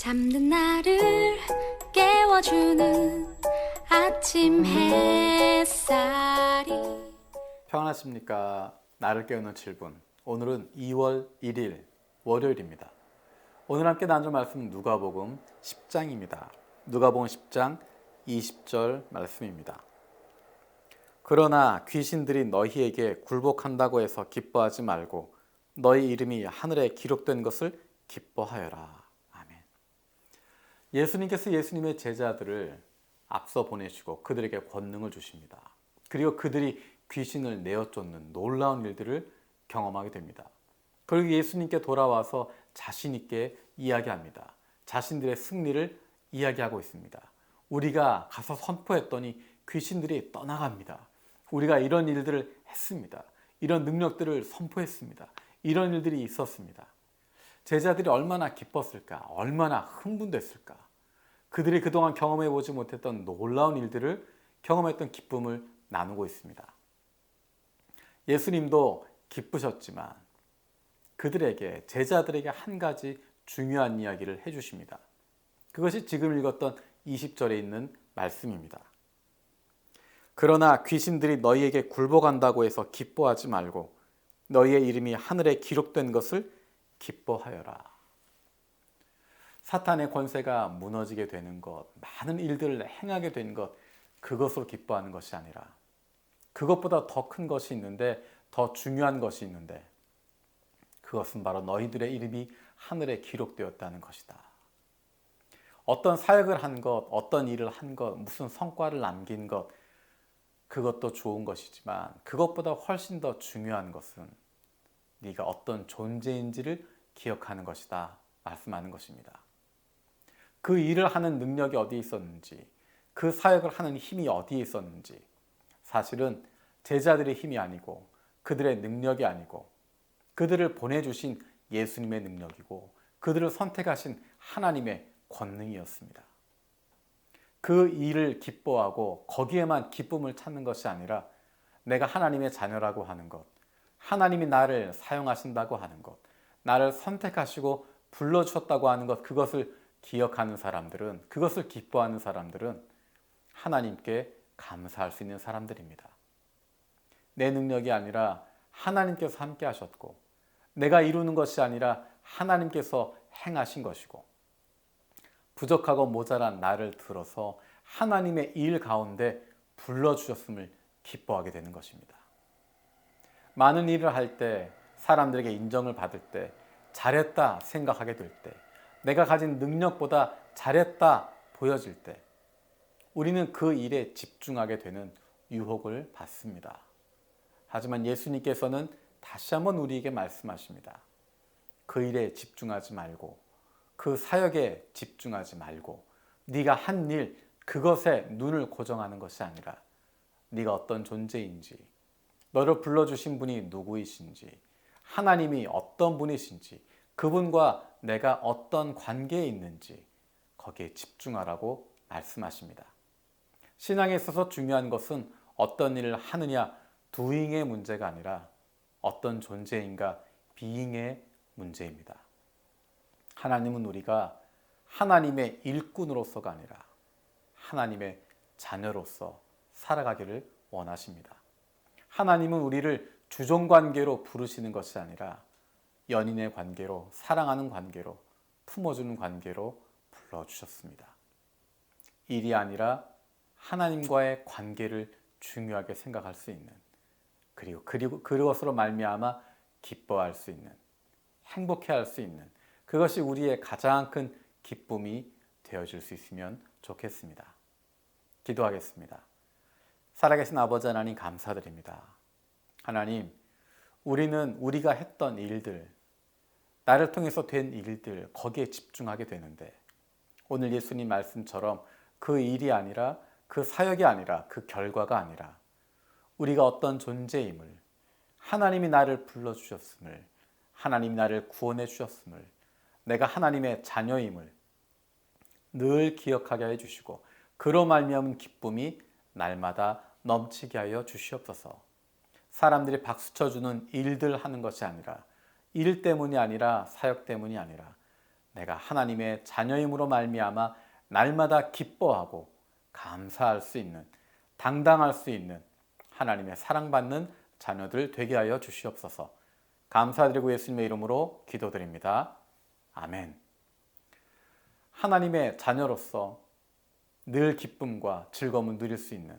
잠든 나를 깨워주는 아침 햇살이 평안하십니까? 나를 깨우는 7분. 오늘은 2월 1일 월요일입니다. 오늘 함께 나눌 말씀은 누가복음 10장입니다. 누가복음 10장 20절 말씀입니다. 그러나 귀신들이 너희에게 굴복한다고 해서 기뻐하지 말고 너희 이름이 하늘에 기록된 것을 기뻐하여라. 예수님께서 예수님의 제자들을 앞서 보내시고 그들에게 권능을 주십니다. 그리고 그들이 귀신을 내어 쫓는 놀라운 일들을 경험하게 됩니다. 그리고 예수님께 돌아와서 자신 있게 이야기합니다. 자신들의 승리를 이야기하고 있습니다. 우리가 가서 선포했더니 귀신들이 떠나갑니다. 우리가 이런 일들을 했습니다. 이런 능력들을 선포했습니다. 이런 일들이 있었습니다. 제자들이 얼마나 기뻤을까? 얼마나 흥분됐을까? 그들이 그동안 경험해 보지 못했던 놀라운 일들을 경험했던 기쁨을 나누고 있습니다. 예수님도 기쁘셨지만 그들에게 제자들에게 한 가지 중요한 이야기를 해 주십니다. 그것이 지금 읽었던 20절에 있는 말씀입니다. 그러나 귀신들이 너희에게 굴복한다고 해서 기뻐하지 말고 너희의 이름이 하늘에 기록된 것을 기뻐하여라. 사탄의 권세가 무너지게 되는 것, 많은 일들을 행하게 된 것, 그것으로 기뻐하는 것이 아니라 그것보다 더 큰 것이 있는데 더 중요한 것이 있는데 그것은 바로 너희들의 이름이 하늘에 기록되었다는 것이다. 어떤 사역을 한 것, 어떤 일을 한 것, 무슨 성과를 남긴 것, 그것도 좋은 것이지만 그것보다 훨씬 더 중요한 것은 네가 어떤 존재인지를 기억하는 것이다. 말씀하는 것입니다. 그 일을 하는 능력이 어디에 있었는지, 그 사역을 하는 힘이 어디에 있었는지, 사실은 제자들의 힘이 아니고 그들의 능력이 아니고 그들을 보내주신 예수님의 능력이고 그들을 선택하신 하나님의 권능이었습니다. 그 일을 기뻐하고 거기에만 기쁨을 찾는 것이 아니라 내가 하나님의 자녀라고 하는 것, 하나님이 나를 사용하신다고 하는 것, 나를 선택하시고 불러주셨다고 하는 것, 그것을 기억하는 사람들은, 그것을 기뻐하는 사람들은 하나님께 감사할 수 있는 사람들입니다. 내 능력이 아니라 하나님께서 함께 하셨고, 내가 이루는 것이 아니라 하나님께서 행하신 것이고, 부족하고 모자란 나를 들어서 하나님의 일 가운데 불러주셨음을 기뻐하게 되는 것입니다. 많은 일을 할 때, 사람들에게 인정을 받을 때, 잘했다 생각하게 될 때, 내가 가진 능력보다 잘했다 보여질 때, 우리는 그 일에 집중하게 되는 유혹을 받습니다. 하지만 예수님께서는 다시 한번 우리에게 말씀하십니다. 그 일에 집중하지 말고 그 사역에 집중하지 말고 네가 한 일 그것에 눈을 고정하는 것이 아니라 네가 어떤 존재인지 너를 불러주신 분이 누구이신지 하나님이 어떤 분이신지 그분과 내가 어떤 관계에 있는지 거기에 집중하라고 말씀하십니다. 신앙에 있어서 중요한 것은 어떤 일을 하느냐 두잉의 문제가 아니라 어떤 존재인가 비잉의 문제입니다. 하나님은 우리가 하나님의 일꾼으로서가 아니라 하나님의 자녀로서 살아가기를 원하십니다. 하나님은 우리를 주종 관계로 부르시는 것이 아니라 연인의 관계로 사랑하는 관계로 품어주는 관계로 불러 주셨습니다. 일이 아니라 하나님과의 관계를 중요하게 생각할 수 있는 그리고 그리고 그것으로 말미암아 기뻐할 수 있는 행복해할 수 있는 그것이 우리의 가장 큰 기쁨이 되어질 수 있으면 좋겠습니다. 기도하겠습니다. 살아계신 아버지 하나님 감사드립니다. 하나님, 우리는 우리가 했던 일들, 나를 통해서 된 일들, 거기에 집중하게 되는데, 오늘 예수님 말씀처럼 그 일이 아니라 그 사역이 아니라 그 결과가 아니라 우리가 어떤 존재임을 하나님이 나를 불러주셨음을 하나님이 나를 구원해 주셨음을 내가 하나님의 자녀임을 늘 기억하게 해 주시고 그로 말미암은 기쁨이 날마다 넘치게 하여 주시옵소서. 사람들이 박수 쳐주는 일들 하는 것이 아니라 일 때문이 아니라 사역 때문이 아니라 내가 하나님의 자녀임으로 말미암아 날마다 기뻐하고 감사할 수 있는 당당할 수 있는 하나님의 사랑받는 자녀들 되게 하여 주시옵소서. 감사드리고 예수님의 이름으로 기도드립니다. 아멘. 하나님의 자녀로서 늘 기쁨과 즐거움을 누릴 수 있는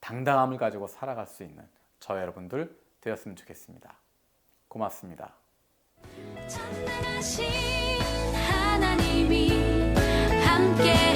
당당함을 가지고 살아갈 수 있는 저 여러분들 되었으면 좋겠습니다. 고맙습니다. 찬란하신 하나님이 함께